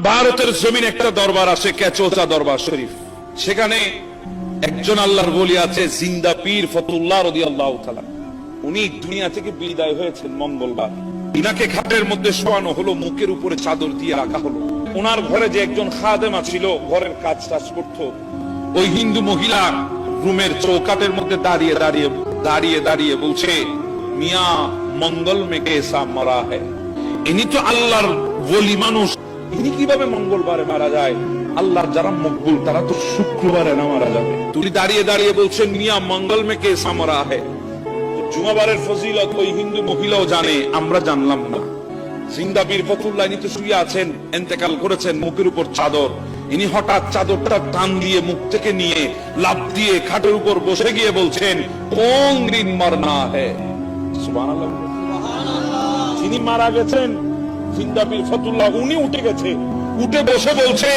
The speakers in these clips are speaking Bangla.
ভারতের জমিন একটা দরবার আছে ক্যাচোচা দরবার শরীফ। সেখানে একজন আল্লাহর বলি আছে, জিন্দা পীর ফতুল্লাহ রদি আল্লাহ উনি দুনিয়া থেকে বিদায় হয়েছেন মঙ্গলবার। ইনাকে খাটের মধ্যে শোয়ানো হলো, মুখের উপরে চাদর দিয়ে রাখা হলো। ওনার ঘরে যে একজন খাদেমা ছিল, ঘরের কাজ টাজ করত। ওই হিন্দু মহিলা রুমের চৌকাটের মধ্যে দাঁড়িয়ে দাঁড়িয়ে দাঁড়িয়ে দাঁড়িয়ে বলছে, মিয়া, মঙ্গল মেকে এসা মরা হ্যায়। ইনি তো আল্লাহর বলি মানুষ। ইনি কীভাবে মঙ্গলবারে মারা যায়? আল্লাহর যারা মকবুল, তারা তো শুক্রবারে না মারা যাবে। তুমি দাঁড়িয়ে দাঁড়িয়ে বলছেন, মিয়া মঙ্গল মেকে সামরা হে জুমাবারের ফজিলত, ওই হিন্দু মহিলাও জানে, আমরা জানলাম না। জিন্দা বীর ফতুল্লাহ ইনি তো শুয়ে আছেন, এন্তেকাল করেছেন মুখের উপর চাদর। ইনি হঠাৎ চাদরটা টান দিয়ে মুখ থেকে নিয়ে লাভ দিয়ে খাটের উপর বসে গিয়ে বলছেন, কোন দিন মরনা হে সুবহানাল্লাহ। যিনি মারা গেছেন উনি উঠে গেছে। উঠে বসে বলছে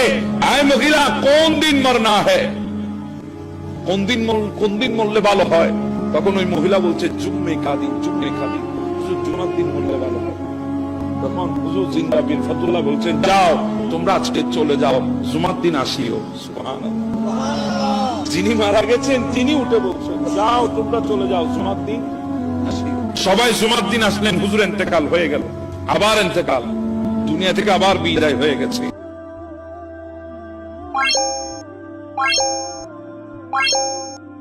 মহিলা, কোন দিন কোন দিন কোন দিন মরলে ভালো হয়? তখন ওই মহিলা বলছে কাদিন কাদিন জুমার দিন মরলে ভালো হয়। চলে যাও, জুমার দিন আসিও। যিনি মারা গেছেন, তিনি উঠে বলছেন, যাও, তোমরা চলে যাও, জুমার দিন। সবাই জুমার দিন আসলেন, হুজুর এন্তেকাল হয়ে গেল। আবার এতেকাল দুনিয়া থেকে আবার বিদায় হয়ে গেছে Thank you.